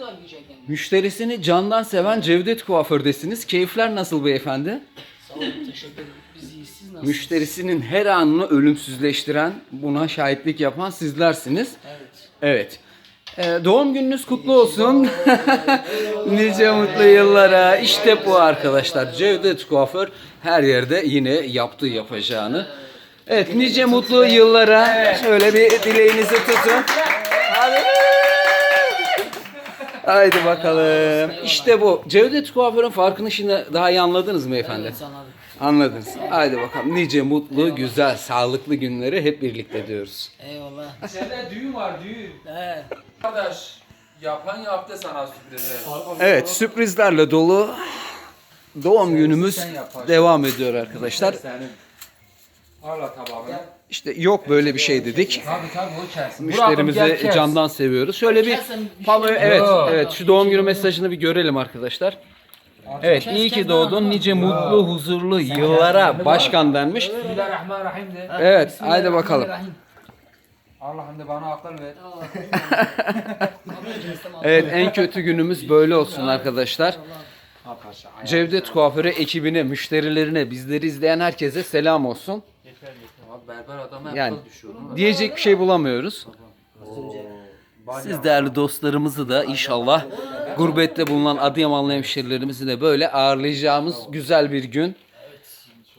Var. Müşterisini candan seven Cevdet kuafördesiniz. Keyifler nasıl beyefendi? Sağ olun teşekkür ederim. Biz iyiyiz. Siz nasılsınız? Müşterisinin her anını ölümsüzleştiren, buna şahitlik yapan sizlersiniz. Evet. Evet. Ee, doğum gününüz kutlu olsun. nice mutlu yıllara. İşte bu arkadaşlar. Cevdet Kuaför her yerde yine yaptığı yapacağını. Evet nice mutlu yıllara. Şöyle bir dileğinizi tutun. Hadi. Haydi bakalım. İşte bu. Cevdet Kuaför'ün farkını şimdi daha iyi anladınız mı beyefendi? Evet anladım. Anladınız. Haydi bakalım. Nice mutlu, güzel, sağlıklı günleri hep birlikte diyoruz. Eyvallah. Sende düğün var düğün. He. Kardeş yapan yaptı sana sürprizler. Evet sürprizlerle dolu doğum günümüz sen yaparsın. devam ediyor arkadaşlar. Senin. Al tabağını. İşte yok böyle bir şey dedik. Tabii tabii o kelsin. Müşterimizi candan seviyoruz. Şöyle bir Pablo şey- evet Yok. evet şu doğum günü mesajını bir görelim arkadaşlar. Evet iyi ki doğdun nice mutlu huzurlu yıllara başkan denmiş. Bismillahirrahmanirrahim de. Evet haydi bakalım. Allah'ım de bana akıl ver. Evet en kötü günümüz böyle olsun arkadaşlar. Cevdet Kuaförü ekibine, müşterilerine, bizleri izleyen herkese selam olsun. Abi berber adama Yani mi? diyecek bir şey bulamıyoruz. Siz değerli dostlarımızı da inşallah gurbette bulunan Adıyamanlı hemşerilerimizi de böyle ağırlayacağımız güzel bir gün.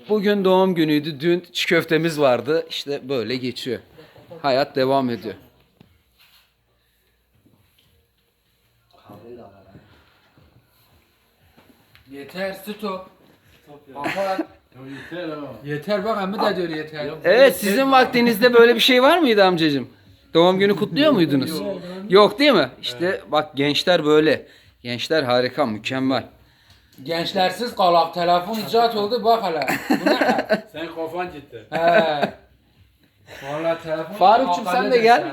Bugün doğum günüydü. Dün çiğ köftemiz vardı. İşte böyle geçiyor. Hayat devam ediyor. Yeter süt o. Kapat. Yeter bak emmi de diyor yeter. Evet sizin vaktinizde böyle bir şey var mıydı amcacığım? Doğum günü kutluyor muydunuz? Yok değil mi? İşte bak gençler böyle. Gençler harika, mükemmel. Gençlersiz kalak telefon icat oldu bak hele. Bu ne hal? Sen kafan gitti. He. Vallahi telefon Farukçum, sen de gel.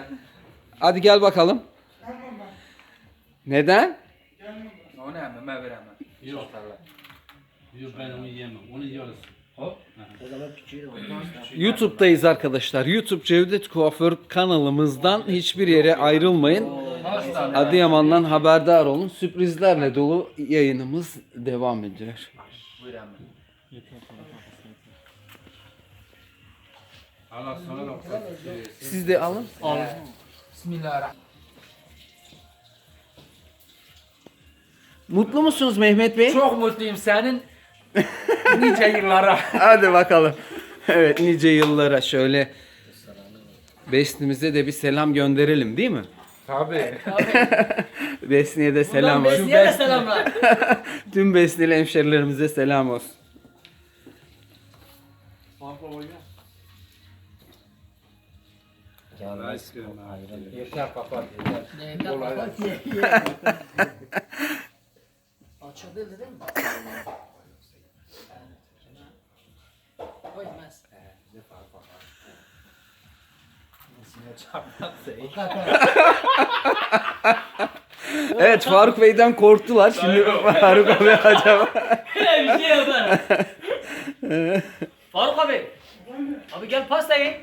Hadi gel bakalım. Neden? O ne emmi ben veremem. Yok. Yok ben onu yiyemem. Onu yiyoruz. Hop. YouTube'dayız arkadaşlar. YouTube Cevdet Kuaför kanalımızdan hiçbir yere ayrılmayın. Adıyaman'dan haberdar olun. Sürprizlerle dolu yayınımız devam ediyor. Buyur emmi. Allah sana da Siz de alın. Bismillahirrahmanirrahim. Mutlu musunuz Mehmet Bey? Çok mutluyum senin nice yıllara. Hadi bakalım. Evet nice yıllara şöyle Besnimize de bir selam gönderelim değil mi? Tabii. Besni'ye de selam olsun. Besniye de selamlar. Tüm Besnili hemşerilerimize selam olsun. Yeter kapat yeter. Ne, Olay Evet Faruk Bey'den korktular. Şimdi Faruk abi acaba. bir şey yapar. Faruk abi. Abi gel pasta ye.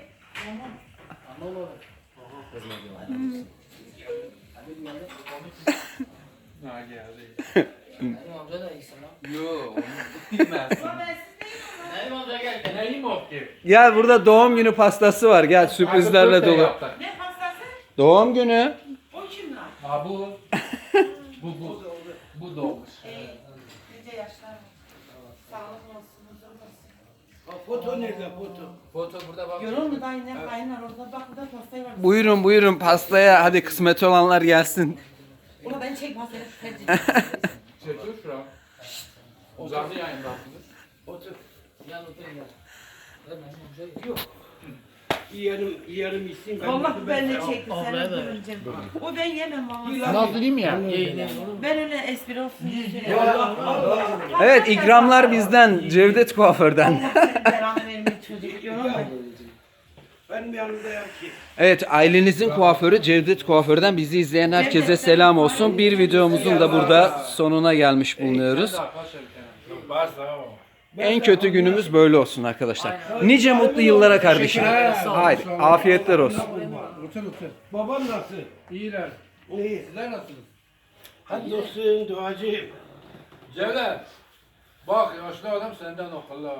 Ha geldi. Benim amca da iyisin lan. Yo onu bilmezsin. Amca gel. gel. Neyim o ki? Gel burada doğum günü pastası var. Gel sürprizlerle dolu. Ne pastası? Doğum günü. O kimler? Ha bu. Bu bu. Bu doğmuş. Ee, nice yaşlar. Sağlık olsun, huzur olsun. Foto nerede foto? Foto burada bak. Görür mü dayı ne kaynar orada bak burada pastayı var. Buyurun buyurun pastaya. Hadi kısmet olanlar gelsin. Ulan ben çek pastayı tercih Çekiyor şu an. Uzandı yayındasınız. Gel otur gel. Amca yok. Yiyelim, yiyelim içsin. Allah ben de çekti seni görünce. O ben yemem. Nasıl diyeyim ya? Ben öyle espri olsun diye. Evet ikramlar bizden. Cevdet Kuaför'den. Evet ailenizin kuaförü Cevdet Kuaför'den bizi izleyen herkese selam olsun. Bir videomuzun da burada sonuna gelmiş bulunuyoruz. En kötü günümüz böyle olsun arkadaşlar. Nice mutlu yıllara kardeşim. Haydi afiyetler olsun. Otur otur. Baban nasıl? İyiler. İyi. Sizler nasılsınız? Hadi dostum duacıyım. Cevdet. Bak yaşlı adam senden akıllı.